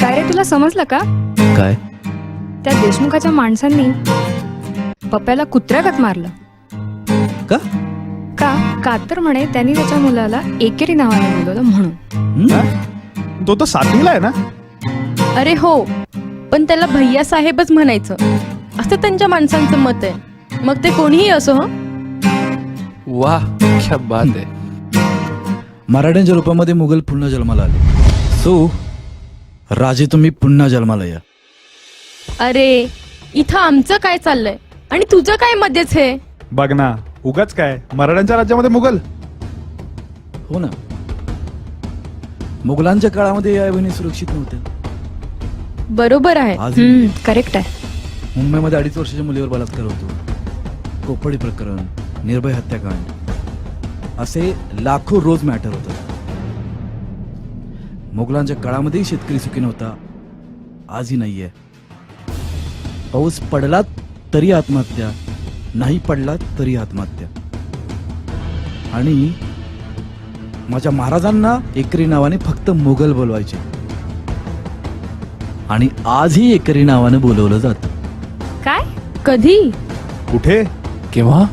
काय रे तुला समजलं का? काय? त्या देशमुखाच्या माणसांनी पप्प्याला कुत्र्यागत मारलं. का? का? का तर म्हणे त्यांनी त्याच्या मुलाला एकेरी नावाने बोलवलं म्हणून. हं? तो तर सातवीला आहे ना? अरे हो पण त्याला भैया साहेबच म्हणायचं. असं त्यांच्या माणसांचं मत आहे. मग ते कोणीही असो हं? वा क्या बात आहे मराठ्यांच्या रूपामध्ये मुघल पुन्हा जन्माला आले. सो राजे तुम्ही पुन्हा जन्माला या. अरे इथं आमचं काय चाललंय? आणि तुझं काय मध्येच हे? बघ ना उगाच काय? मराठ्यांच्या राज्यामध्ये मुघल? हो ना. मुघलांच्या काळामध्ये या बहिणी सुरक्षित नव्हत्या. बरोबर आहे. करेक्ट आहे. मुंबईमध्ये अडीच वर्षाच्या मुलीवर बलात्कार होतो. कोपडी प्रकरण. निर्भय हत्याकांड. असे लाखो रोज मॅटर होतात मुघलांच्या काळामध्येही शेतकरी सुखी नव्हता. आजही नाहीये. पाऊस पडला तरी आत्महत्या नाही पडला तरी आत्महत्या. आणि माझ्या महाराजांना एकरी नावाने फक्त मुघल बोलवायचे. आणि आजही एकरी नावाने बोलवलं जातं. काय? कधी? कुठे? केव्हा?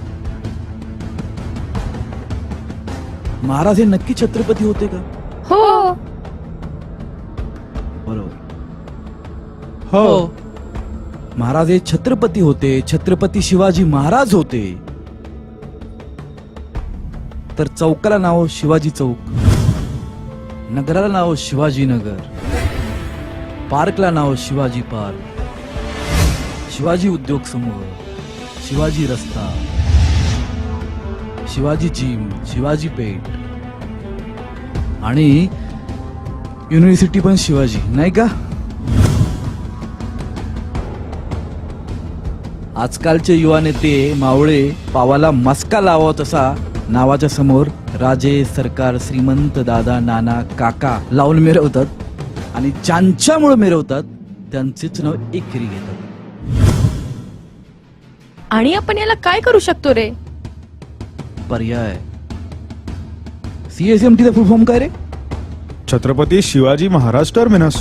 महाराज हे नक्की छत्रपती होते का? हो. बरोबर. हो. महाराज हे छत्रपती होते छत्रपती शिवाजी महाराज होते. तर चौकाला नाव शिवाजी चौक नगराला नाव शिवाजी नगर पार्कला नाव शिवाजी पार्क शिवाजी उद्योग समूह शिवाजी रस्ता. शिवाजी जिम शिवाजी पेठ आणि युनिव्हर्सिटी पण शिवाजी नाही का? आजकालचे युवा नेते मावळे पावाला मस्का लावा तसा नावाच्या समोर राजे सरकार श्रीमंत दादा नाना काका लावून मिरवतात. आणि ज्यांच्यामुळे मिरवतात त्यांचेच नाव एकरी घेतात. आणि आपण याला काय करू शकतो रे? पर्याय सीएसएमटीचा फुल फॉर्म काय रे? छत्रपती शिवाजी महाराज टर्मिनस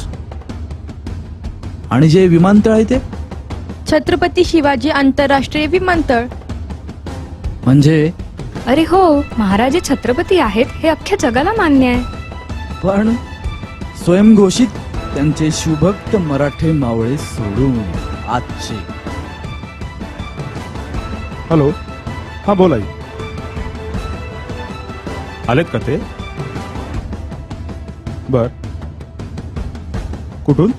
आणि जे विमानतळ आहे ते? छत्रपती शिवाजी आंतरराष्ट्रीय विमानतळ. म्हणजे? अरे हो महाराज छत्रपती आहेत हे अख्ख्या जगाला मान्य आहे. पण स्वयंघोषित त्यांचे शिवभक्त मराठे मावळे सोडून आजचे. हॅलो हा बोलाई आलेत का ते? बर. कुठून?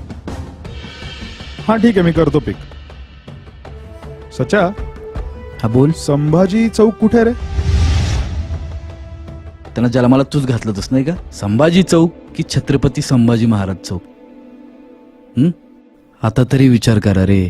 हा ठीक आहे मी करतो पिक सचा हा बोल. संभाजी चौक कुठे रे? त्यांना जन्माला तूच घातलं नाही का? संभाजी चौक की छत्रपती संभाजी महाराज चौक? हं? आता तरी विचार करा रे.